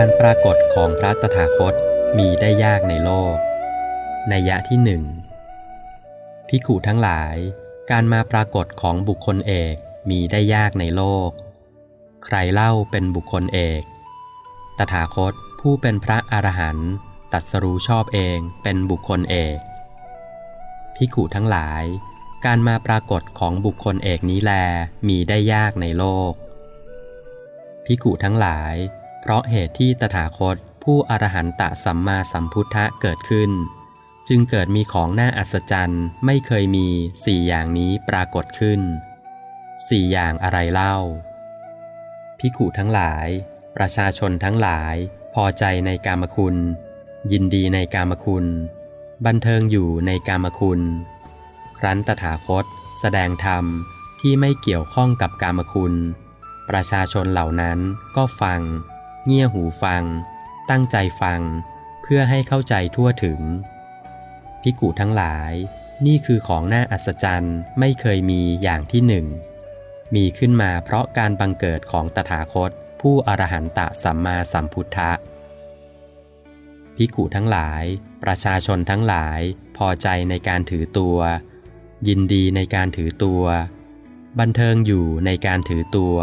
การปรากฏของพระตถาคตมีได้ยากในโลก ในยะที่หนึ่งพิขุทั้งหลาย การมาปรากฏของบุคคลเอกมีได้ยากในโลก ใครเล่าเป็นบุคคลเอก ตถาคตผู้เป็นพระอรหันต์ตรัสรู้ชอบเองเป็นบุคคลเอกพิขุทั้งหลาย การมาปรากฏของบุคคลเอกนี้แลมีได้ยากในโลกพิขุทั้งหลาย เพราะเหตุที่ตถาคตผู้อรหันตสัมมาสัมพุทธะเกิดขึ้น จึงเกิดมีของน่าอัศจรรย์ไม่เคยมีสี่อย่างนี้ปรากฏขึ้นสี่อย่างอะไรเล่า พิขุทั้งหลาย ประชาชนทั้งหลาย พอใจในกามคุณ ยินดีในกามคุณ บันเทิงอยู่ในกามคุณ ครั้นตถาคต แสดงธรรมที่ไม่เกี่ยวข้องกับกามคุณ ประชาชนเหล่านั้นก็ฟัง เงี่ยหูฟัง ตั้งใจฟัง เพื่อให้เข้าใจทั่วถึง พิกุทั้งหลาย นี่คือของน่าอัศจรรย์ไม่เคยมีอย่างที่หนึ่ง มีขึ้นมาเพราะการบังเกิดของตถาคต ผู้อรหันตะสัมมาสัมพุทธะพิกุทั้งหลาย ประชาชนทั้งหลายพอใจในการถือตัว ยินดีในการถือตัว บันเทิงอยู่ในการถือตัว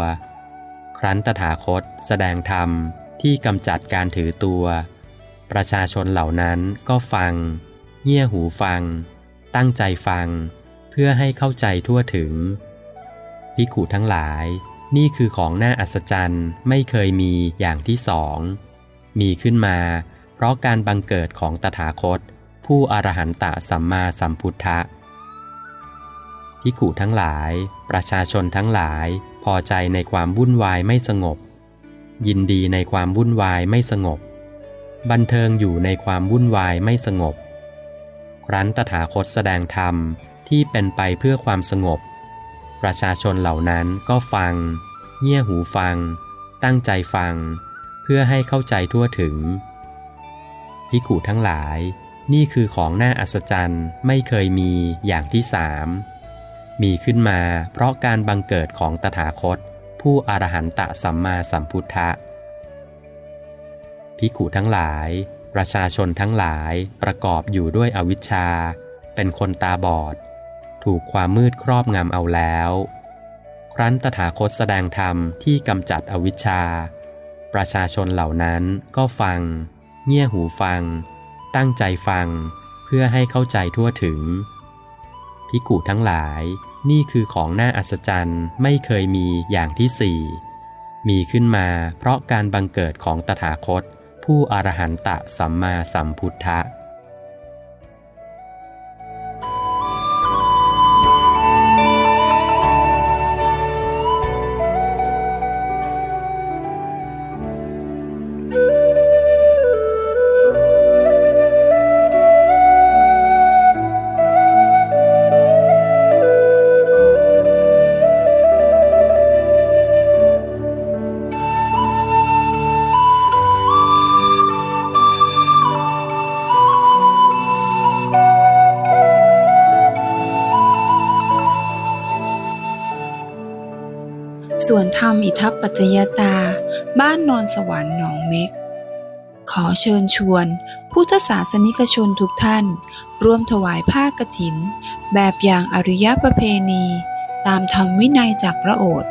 ครั้นตถาคตแสดงธรรมที่กำจัดการถือตัว ประชาชนเหล่านั้นก็ฟัง เงี่ยหูฟัง ตั้งใจฟัง เพื่อให้เข้าใจทั่วถึง พิกุทั้งหลาย นี่คือของน่าอัศจรรย์ไม่เคยมีอย่างที่สอง มีขึ้นมา เพราะการบังเกิดของตถาคต ผู้อรหันตสัมมาสัมพุทธะพิกุทั้งหลาย ประชาชนทั้งหลาย พอใจในความวุ่นวายไม่สงบ ยินดีในความวุ่นวายไม่สงบ บันเทิงอยู่ในความวุ่นวายไม่สงบ ครั้นตถาคตแสดงธรรมที่เป็นไปเพื่อความสงบ ประชาชนเหล่านั้นก็ฟัง เงี่ยหูฟัง ตั้งใจฟัง เพื่อให้เข้าใจทั่วถึงพิกุทั้งหลาย นี่คือของน่าอัศจรรย์ไม่เคยมีอย่างที่สาม มีขึ้นมาเพราะการบังเกิดของตถาคต ผู้อรหันตะสัมมาสัมพุทธะพิกุทั้งหลาย ประชาชนทั้งหลายประกอบอยู่ด้วยอวิชชา เป็นคนตาบอด ถูกความมืดครอบงำเอาแล้ว ครั้นตถาคตแสดงธรรมที่กำจัดอวิชชา ประชาชนเหล่านั้นก็ฟัง เงี่ยหูฟัง ตั้งใจฟัง เพื่อให้เข้าใจทั่วถึง ภิกุทั้งหลาย นี่คือของน่าอัศจรรย์ไม่เคยมีอย่างที่สี่มีขึ้นมาเพราะการบังเกิดของตถาคต ผู้อรหันตะสัมมาสัมพุทธะ ส่วนธรรมอิทัปปัจจยตา บ้านนนสวรรค์หนองเม็ก ขอเชิญชวน พุทธศาสนิกชนทุกท่าน ร่วมถวายผ้ากฐิน แบบอย่างอริยประเพณี ตามธรรมวินัยจากพระโอษฐ์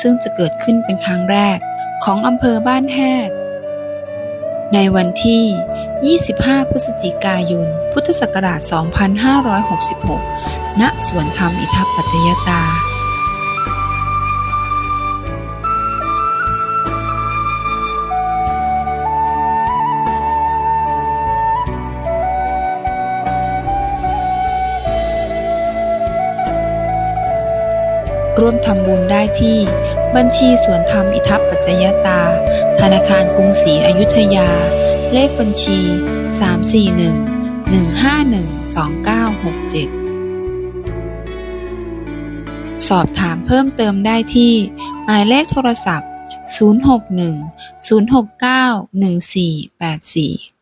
ซึ่งจะเกิดขึ้นเป็นครั้งแรกของอำเภอบ้านแฮดในวันที่ 25 พฤศจิกายน พุทธศักราช 2566 ณ สวนธรรมอิทัปปัจจยตา ร่วมทำบุญได้ที่ บัญชีสวนธรรมอิทัปปัจจยตา ธนาคารกรุงศรีอยุธยา เลขบัญชี 341 151 2967สอบถามเพิ่มเติมได้ที่ หมายเลขโทรศัพท์ 061 069 1484